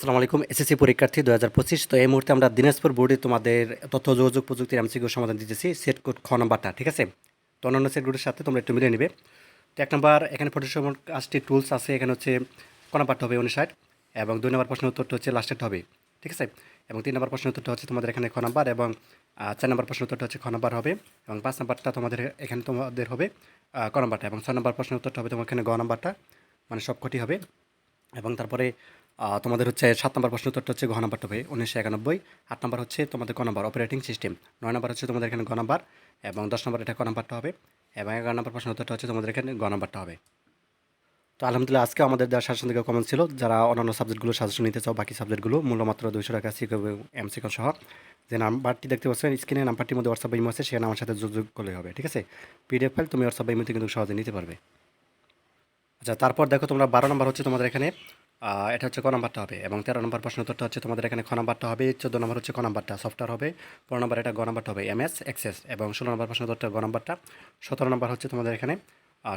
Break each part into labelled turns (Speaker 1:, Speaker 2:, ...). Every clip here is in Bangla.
Speaker 1: আসসালামু আলাইকুম, এসএসসি পরীক্ষার্থী দু হাজার পঁচিশ। তো এই মুহূর্তে আমরা দিনাজপুর বোর্ডে তোমাদের তথ্য, যোগাযোগ প্রযুক্তির এমসিকিউ সমাধান দিতেছি, সেট কোড খ নাম্বারটা, ঠিক আছে? তো অন্যান্য সেটগুলোর সাথে তোমরা একটু মিলে নেবে। তো এক নম্বর, এখানে ফটোশপ কাজটি টুলস আছে, এখানে হচ্ছে ক নাম্বারটা হবে উনষাট, এবং দুই নম্বর প্রশ্ন উত্তরটা হচ্ছে লাস্টেরটা হবে, ঠিক আছে? এবং তিন নম্বর প্রশ্ন উত্তরটা হচ্ছে তোমাদের এখানে খ নাম্বার, এবং চার নম্বর প্রশ্ন উত্তরটা হচ্ছে খ নাম্বার হবে, এবং পাঁচ নাম্বারটা তোমাদের এখানে তোমাদের হবে ক নাম্বারটা, এবং ছয় নম্বর প্রশ্ন উত্তরটা হবে তোমার এখানে গ নাম্বারটা মানে সবকটি হবে। এবং তারপরে তোমাদের হচ্ছে সাত নম্বর প্রশ্ন উত্তরটা হচ্ছে ঘ নাম্বারটা হবে উনিশশো একানব্বই। আট নম্বর হচ্ছে তোমাদের ক নম্বর অপারেটিং সিস্টেম নয় নম্বর হচ্ছে তোমাদের এখানে গ নাম্বার এবং দশ নম্বর এটা ক নাম্বারটা হবে এবং এগারো নম্বর প্রশ্ন উত্তরটা হচ্ছে তোমাদের এখানে গ নাম্বারটা হবে। তো আলহামদুলিল্লাহ আজকে আমাদের দেওয়ার শাসন থেকে কমন ছিল। যারা অন্যান্য সাবজেক্টগুলো সাজেশন নিতে চাও, বাকি সাবজেক্টগুলো মূল্য মাত্র দুইশো টাকা সিক এমসিকন সহ। যে নাম্বারটি দেখতে পাচ্ছেন, স্ক্রিনে নাম্বারটির মধ্যে হোয়াটসঅ্যাপ ইমো আছে, সেখানে আমার সাথে যোগাযোগ করলে হবে, ঠিক আছে? পিডিএফ ফাইল তুমি হোয়াটসঅ্যাপ ইমোতে কিন্তু সহজে নিতে পারবে। আচ্ছা তারপর দেখো তোমরা বারো নম্বর হচ্ছে তোমাদের এখানে এটা হচ্ছে ক নাম্বারটা হবে এবং তেরো নম্বর প্রশ্ন উত্তরটা হচ্ছে তোমাদের এখানে খ নাম্বারটা হবে, চোদ্দ নম্বর হচ্ছে ক নাম্বারটা সফটওয়্যার হবে, পনেরো নম্বর এটা গ নাম্বারটা হবে এমএস এক্সেস এবং ষোলো নম্বর প্রশ্ন উত্তরটা গ নাম্বারটা, সতেরো নম্বর হচ্ছে তোমাদের এখানে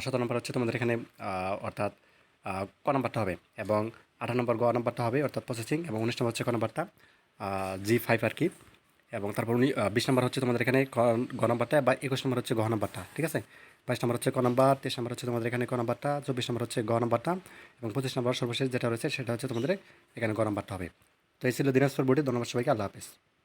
Speaker 1: সতেরো নম্বর হচ্ছে তোমাদের এখানে অর্থাৎ ক নাম্বারটা হবে এবং আঠারো নম্বর গ নাম্বারটা হবে, অর্থাৎ প্রসেসিং এবং উনিশ নম্বর হচ্ছে ক নাম্বারটা জি ফাইভ আর কি এবং তারপর উনি বিশ নম্বর হচ্ছে তোমাদের এখানে গ নাম্বারটা বা একুশ নম্বর হচ্ছে ঘ নাম্বারটা, ঠিক আছে? বাইশ নম্বর হচ্ছে ক নাম্বার, তেইশ নম্বর হচ্ছে তোমাদের এখানে ক নাম্বারটা, চব্বিশ নম্বর হচ্ছে গ নাম্বারটা এবং পঁচিশ নম্বর সর্বশেষ যেটা রয়েছে সেটা হচ্ছে তোমাদের এখানে গ নাম্বারটা হবে। তো এই ছিল দিনাজপুর বোর্ডে, ধন্যবাদ সবাইকে, আল্লাহ হাফিজ।